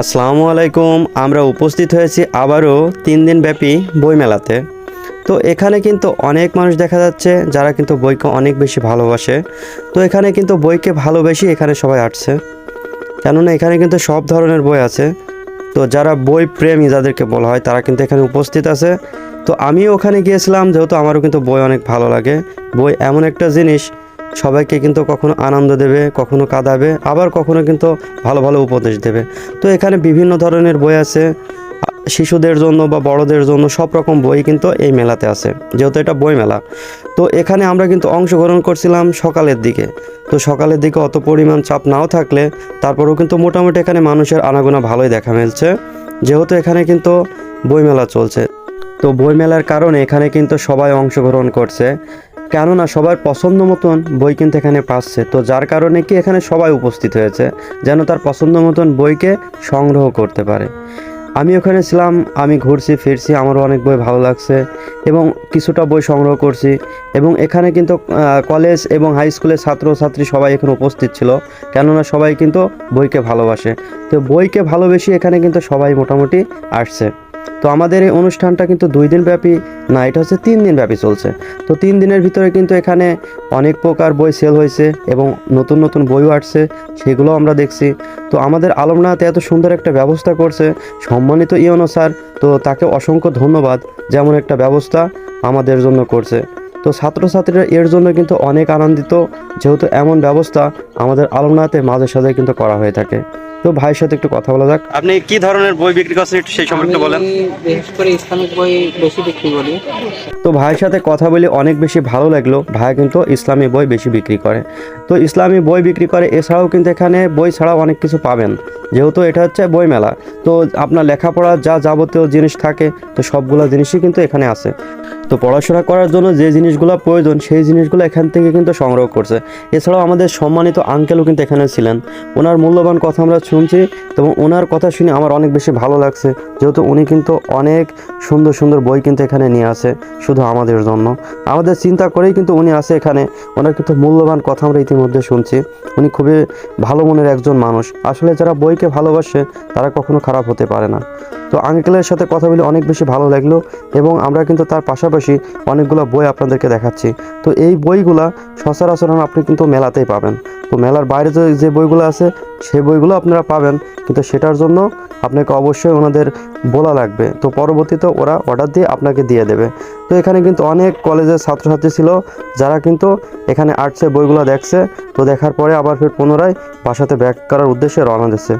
আসসালামু আলাইকুম, আমরা উপস্থিত হয়েছি আবারও তিন দিন ব্যাপী বইমেলাতে। তো এখানে কিন্তু অনেক মানুষ দেখা যাচ্ছে যারা কিন্তু বইকে অনেক বেশি ভালোবাসে। তো এখানে কিন্তু বইকে ভালোবেসে এখানে সবাই আসছে। কেননা এখানে কিন্তু সব ধরনের বই আছে। তো যারা বই প্রেমী যাদেরকে বলা হয়, তারা কিন্তু এখানে উপস্থিত আছে। তো আমিও ওখানে গিয়েছিলাম, যেহেতু আমারও কিন্তু বই অনেক ভালো লাগে। বই এমন একটা জিনিস সবাইকে কিন্তু কখনো আনন্দ দেবে, কখনো কাঁদাবে, আবার কখনো কিন্তু ভালো ভালো উপদেশ দেবে। তো এখানে বিভিন্ন ধরনের বই আছে, শিশুদের জন্য বা বড়দের জন্য সব রকম বই কিন্তু এই মেলাতে আছে, যেহেতু এটা বই মেলা। তো এখানে আমরা কিন্তু অংশগ্রহণ করছিলাম সকালের দিকে। তো সকালের দিকে অত পরিমাণ চাপ নাও থাকলে তারপরেও কিন্তু মোটামুটি এখানে মানুষের আনাগোনা ভালোই দেখা মিলছে, যেহেতু এখানে কিন্তু বইমেলা চলছে। তো বইমেলার কারণে এখানে কিন্তু সবাই অংশগ্রহণ করছে। কেননা সবার পছন্দ মতন বই কিন্তু এখানে পাচ্ছে। তো যার কারণে কি এখানে সবাই উপস্থিত হয়েছে, যেন তার পছন্দ মতন বইকে সংগ্রহ করতে পারে। আমি ওখানে ছিলাম, আমি ঘুরছি, ফিরছি, আমারও অনেক বই ভালো লাগছে এবং কিছুটা বই সংগ্রহ করছি এবং এখানে কিন্তু কলেজ এবং হাই স্কুলের ছাত্র ছাত্রী সবাই এখানে উপস্থিত ছিল, কেননা সবাই কিন্তু বইকে ভালোবাসে। তো বইকে ভালোবেসে এখানে কিন্তু সবাই মোটামুটি আসছে। তো আমাদের এই অনুষ্ঠানটা কিন্তু দুই দিন ব্যাপী না, এটা হচ্ছে তিন দিন ব্যাপী চলছে। তো তিন দিনের ভিতরে কিন্তু এখানে অনেক প্রকার বই সেল হয়েছে এবং নতুন নতুন বইও আসছে সেগুলো আমরা দেখছি। তো আমাদের আলমনাতে এত সুন্দর একটা ব্যবস্থা করছে, সম্মানিত ইয়নো স্যার, তো তাকে অসংখ্য ধন্যবাদ, যেমন একটা ব্যবস্থা আমাদের জন্য করছে। তো ছাত্রছাত্রীরা এর জন্য কিন্তু অনেক আনন্দিত, যেহেতু এমন ব্যবস্থা আমাদের আলমনাতে মাঝে সাঝে কিন্তু করা হয়ে থাকে। তো ভাইয়ের সাথে একটু কথা বলা যাক। আপনি কি ধরনের বই বিক্রি করছেন একটু সেই সম্পর্কে বলেন। আমি বিশেষ করে ইসলামিক বই বেশি বিক্রি করি। তো ভাইয়ের সাথে কথা বলে অনেক বেশি ভালো লাগল। ভাই কিন্তু ইসলামী বই বেশি বিক্রি করে। তো ইসলামী বই বিক্রি করে এছাড়াও কিন্তু এখানে বই ছাড়াও অনেক কিছু পাবেন। যেহেতু এটা হচ্ছে বই মেলা তো আপনার লেখাপড়ার যা যাবতীয় জিনিস থাকে তো সবগুলো জিনিসই কিন্তু এখানে আছে। তো পড়াশোনা করার জন্য যে জিনিসগুলো প্রয়োজন সেই জিনিসগুলো এখান থেকে কিন্তু সংগ্রহ করছে। এছাড়াও আমাদের সম্মানিত আঙ্কেলও কিন্তু এখানে ছিলেন। ওনার মূল্যবান কথা আমরা শুনছি এবং ওনার কথা শুনে আমার অনেক বেশি ভালো লাগছে। যেহেতু উনি কিন্তু অনেক সুন্দর সুন্দর বই কিন্তু এখানে নিয়ে আসে শুধু আমাদের জন্য। আমাদের চিন্তা করেই কিন্তু উনি আসে এখানে। ওনার কিন্তু মূল্যবান কথা আমরা ইতিমধ্যে শুনছি। উনি খুবই ভালো মনের একজন মানুষ। আসলে যারা বইকে ভালোবাসে, তারা কখনো খারাপ হতে পারে না। তো আঙ্কেলের সাথে কথা বলে অনেক বেশি ভালো লাগল এবং আমরা কিন্তু তার পাশাপাশি অনেকগুলো বই আপনাদেরকে দেখাচ্ছি। তো এই বইগুলা সচরাচর আপনি কিন্তু মেলাতেই পাবেন। তো মেলার বাইরে যে বইগুলো আছে সেই বইগুলো আপনারা পাবেন। কিন্তু সেটার জন্য আপনাকে অবশ্যই ওনাদের বলা লাগবে। তো পরবর্তীতে ওরা অর্ডার দিয়ে আপনাকে দিয়ে দেবে। তো এখানে কিন্তু অনেক কলেজের ছাত্রছাত্রী ছিল, যারা কিন্তু এখানে আর্টসের বইগুলো দেখছে। তো দেখার পরে আবার ফের পুনরায় বাসাতে ব্যাক করার উদ্দেশ্যে রওনা দিচ্ছে।